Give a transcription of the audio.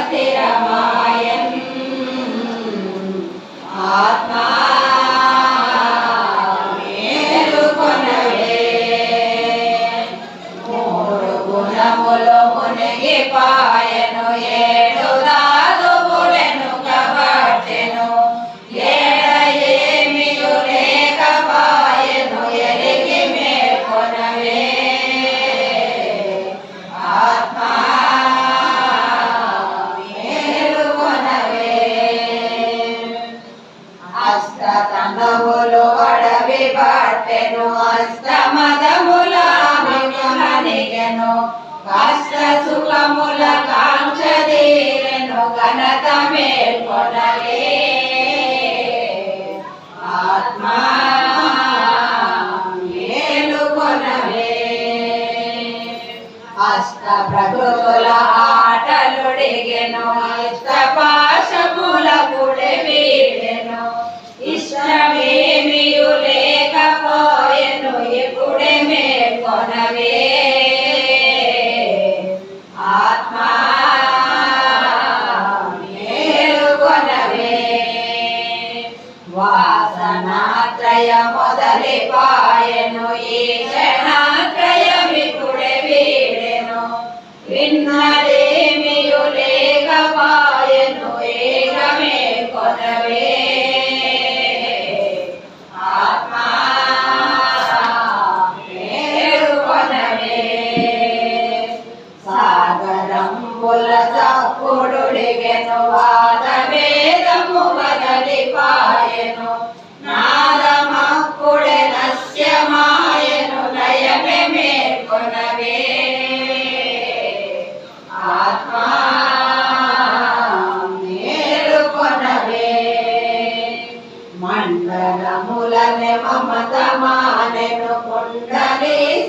స్థిరమాయం ఆత్మా మూడు గుణములు మునిగి పాయను ఏ తనవులు అడవి పట్టెను అష్ట కష్ట సుఖముల కాంక్ష తీరెను ఘనత మేల్కొనలే. ఆత్మా మేలుకొనవే అష్ట ప్రకృతుల ఆటలుడిగెను ఇష్ట పాశములకు వాసనాత్రయ మొదలి పాయను ఈ క్షణాత్రయమిప్పుడే సాగరంబుల చప్పుడుడిగెను వాద వేదము వదలి పాయను. నాదమప్పుడే నశ్యమాయను నయమే మేల్కొనవే. ఆత్మా మేలుకొనవే. మండలములనే మమత మానెను కుండలి